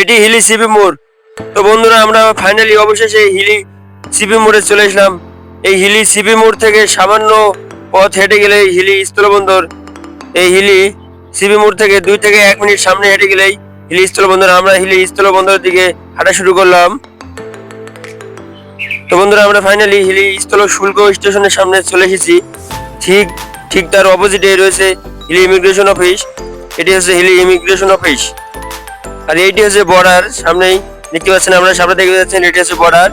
এটি হিলি সিপি মোড়। তো বন্ধুরা, আমরা ফাইনালি অবশেষে হিলি সিপি মোড়ে চলে আসলাম এই হিলি সিপি মোড় থেকে সামান্য পথ হেঁটে গেলে হিলি স্থলবন্দর। এই হিলি সিপি মোড় থেকে দুই থেকে এক মিনিট সামনে হেঁটে গেলেই হিলি স্থলবন্দর। আমরা হিলি স্থলবন্দরের দিকে হাঁটা শুরু করলাম। তো বন্ধুরা, আমরা ফাইনালি হিলি স্থল শুল্ক স্টেশনের সামনে চলে এসেছি। ঠিক ঠিক তার অপোজিটে রয়েছে হিলি ইমিগ্রেশন অফিস এটি হচ্ছে হিলি ইমিগ্রেশন অফিস আর এইটি হচ্ছে বর্ডার সামনেই দেখতে পাচ্ছেন আমরা, সামনে দেখতে পাচ্ছেন এটি হচ্ছে বর্ডার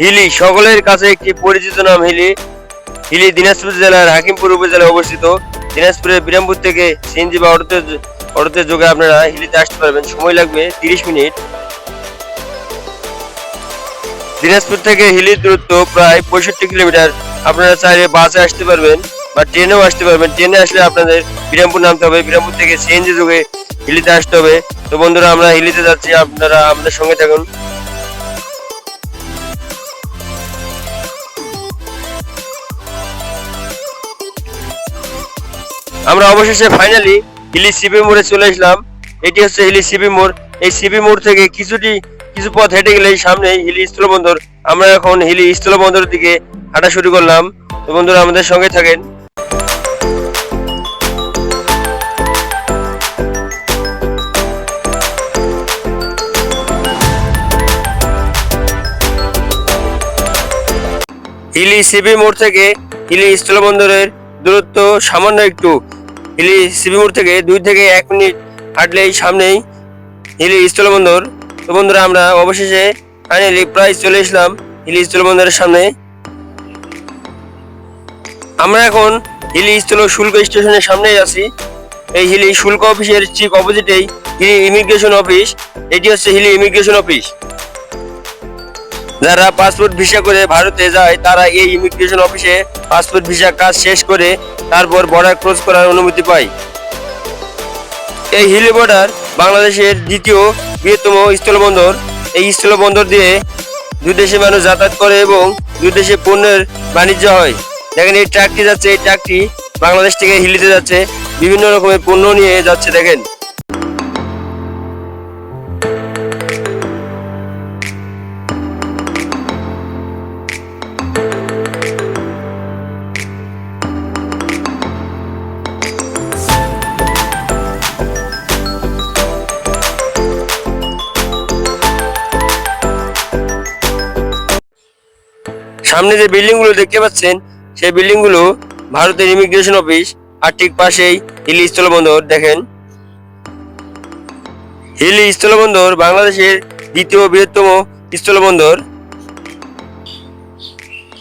হিলি, সকলের কাছে একটি পরিচিত নাম হিলি। হিলি দিনাজপুর জেলার হাকিমপুর উপজেলায় অবস্থিত। দিনাজপুরের বিরামপুর থেকে সিএনজি বা অটোতে অটোতে যোগে আপনারা হিলিতে আসতে পারবেন। সময় লাগবে তিরিশ মিনিট। দিনাজপুর থেকে হিলির দূরত্ব প্রায় পঁয়ষট্টি কিলোমিটার। আপনারা চাইলে বাসে আসতে পারবেন। বা ট্রেনেও আসতে পারবেন। ট্রেনে আসলে আপনাদের বিরামপুর নামতে হবে। বিরামপুর থেকে সিএনজি যোগে হিলিতে আসতে হবে। তো বন্ধুরা, আমরা হিলিতে যাচ্ছি। আপনারা আমাদের সঙ্গে থাকুন। আমরা অবশেষে ফাইনালি হিলি সিপি মোড়ে চলে আসলাম। এটি হচ্ছে হিলি সিপি মোড়। এই সিপি মোড় থেকে কিছুটি, কিছু পথ হেঁটে গেলেই সামনে হিলি স্থলবন্দর। আমরা এখন হিলি স্থলবন্দরের দিকে হাঁটা শুরু করলাম। তো বন্ধুরা, আমাদের সঙ্গে থাকেন হিলি সিবি মোড় থেকে হিলি স্থলবন্দরের দূরত্ব সামান্য একটু। হিলি সিবি মোড় থেকে দুই থেকে এক মিনিট হাঁটলেই সামনেই হিলি স্থলবন্দর। তো বন্ধুরা, আমরা অবশেষে ফাইনালি প্রায় চলে এসলাম হিলি স্থলবন্দরের সামনে। আমরা এখন হিলি স্থল শুল্ক স্টেশনের সামনেই আছি। এই হিলি শুল্ক অফিসের ঠিক অপোজিটেই হিলি ইমিগ্রেশন অফিস এটি হচ্ছে হিলি ইমিগ্রেশন অফিস যারা পাসপোর্ট ভিসা করে ভারতে যায়, তারা এই ইমিগ্রেশন অফিসে পাসপোর্ট ভিসা কাজ শেষ করে তারপর বর্ডার ক্রস করার অনুমতি পায়। এই হিলি বর্ডার বাংলাদেশের দ্বিতীয় বৃহত্তম স্থলবন্দর। এই স্থলবন্দর দিয়ে দুই দেশের মানুষ যাতায়াত করে এবং দুই দেশে পণ্যের বাণিজ্য হয়। দেখেন এই ট্রাকটি যাচ্ছে, এই ট্রাকটি বাংলাদেশ থেকে হিলিতে যাচ্ছে। বিভিন্ন রকমের পণ্য নিয়ে যাচ্ছে, দেখেন। সামনে যে বিল্ডিংগুলো দেখতে পাচ্ছেন, সেই বিল্ডিংগুলো ভারতের ইমিগ্রেশন অফিস আর ঠিক পাশেই হিলি স্থলবন্দর, দেখেন। হিলি স্থলবন্দর বাংলাদেশের দ্বিতীয় বৃহত্তম স্থলবন্দর।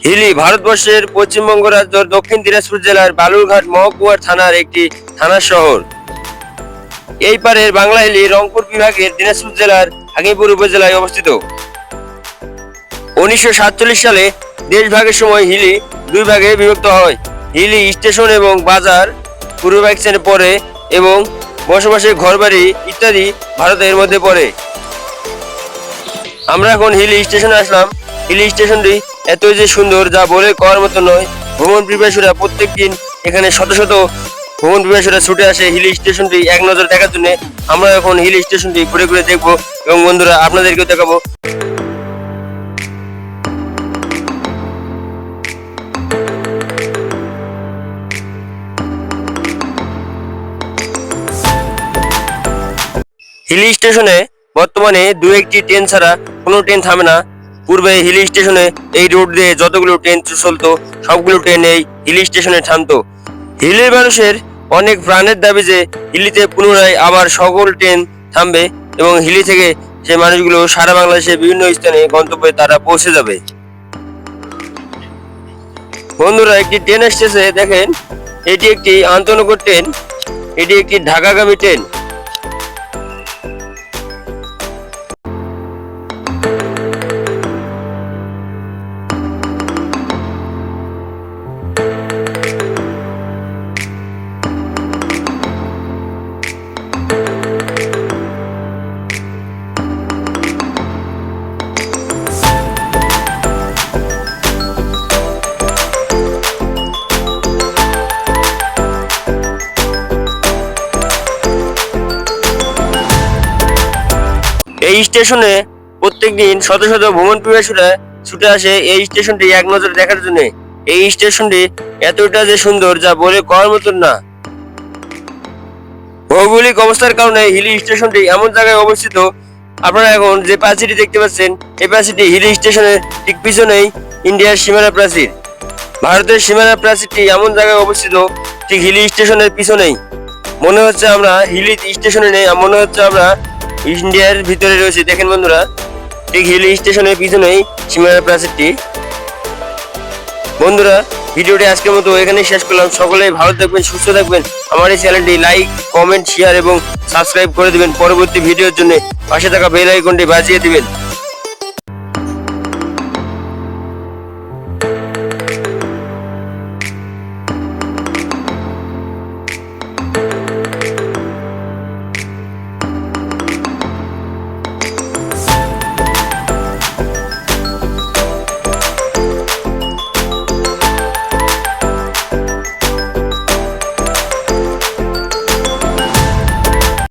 হিলি ভারতবর্ষের পশ্চিমবঙ্গ রাজ্যের দক্ষিণ দিনাজপুর জেলার বালুরঘাট মহকুয়ার থানার একটি থানা শহর। এই পারের বাংলা হিলি রংপুর বিভাগের দিনাজপুর জেলার হাকিমপুর উপজেলায় অবস্থিত। উনিশশো সাতচল্লিশ সালে দেশ ভাগের সময় হিলি দুই ভাগে বিভক্ত হয়। হিলি স্টেশন এবং বাজার পূর্ব পাকিস্তানে পড়ে এবং বসবাসের ঘরবাড়ি ইত্যাদি ভারতের মধ্যে পড়ে। আমরা এখন হিলি স্টেশনে আসলাম। হিলি স্টেশনটি এতই যে সুন্দর যা বলে করার মতো নয়। ভ্রমণ পিপাসুরা প্রত্যেক দিন এখানে শত শত ভ্রমণ পিপাসুরা ছুটে আসে হিলি স্টেশনটি এক নজর দেখার জন্য। আমরা এখন হিলি স্টেশনটি ঘুরে ঘুরে দেখব এবং বন্ধুরা আপনাদেরকেও দেখাবো। হিলি স্টেশনে বর্তমানে দু একটি ট্রেন ছাড়া কোনো ট্রেন থামে না। পূর্বে হিলি স্টেশনে এই রোড দিয়ে যতগুলো ট্রেন চলতো, সবগুলো ট্রেন এই হিলি স্টেশনে থামতো। হিলির মানুষের অনেক প্রাণের দাবি যে হিলিতে পুনরায় আবার সকল ট্রেন থামবে এবং হিলি থেকে সে মানুষগুলো সারা বাংলাদেশের বিভিন্ন স্থানে গন্তব্যে তারা পৌঁছে যাবে। বন্ধুরা, একটি ট্রেন এসতেছে দেখেন। এটি একটি আন্তনগর ট্রেন, এটি একটি ঢাকাগামী ট্রেন। এই স্টেশনে প্রত্যেকদিন শত শত ভ্রমণ পিপাসুরা ছুটে আসে এই স্টেশনটি এক নজরে দেখার জন্য। এই স্টেশনটি এতটা যে সুন্দর যা বলে করার মতন না। ভৌগোলিক অবস্থার কারণে হিলি স্টেশনটি এমন জায়গায় অবস্থিত, আপনারা এখন যে প্রাচীরটি দেখতে পাচ্ছেন, এই প্রাচীরটি হিলি স্টেশনের ঠিক পিছনেই ইন্ডিয়ার সীমানা প্রাচীর। ভারতের সীমানা প্রাচীরটি এমন জায়গায় অবস্থিত, ঠিক হিলি স্টেশনের পিছনেই। মনে হচ্ছে আমরা হিলি স্টেশনে নেই মনে হচ্ছে আমরা ইন্ডিয়ার ভিতরে রয়েছে। দেখেন বন্ধুরা, ঠিক হিল স্টেশনের পিছনেই সীমানা প্রাচীরটি। বন্ধুরা, ভিডিওটি আজকের মতো এখানে শেষ করলাম। সকলেই ভালো থাকবেন, সুস্থ থাকবেন। আমার এই চ্যানেলটি লাইক কমেন্ট শেয়ার এবং সাবস্ক্রাইব করে দেবেন। পরবর্তী ভিডিওর জন্য পাশে থাকা বেল আইকনটি বাজিয়ে দিবেন।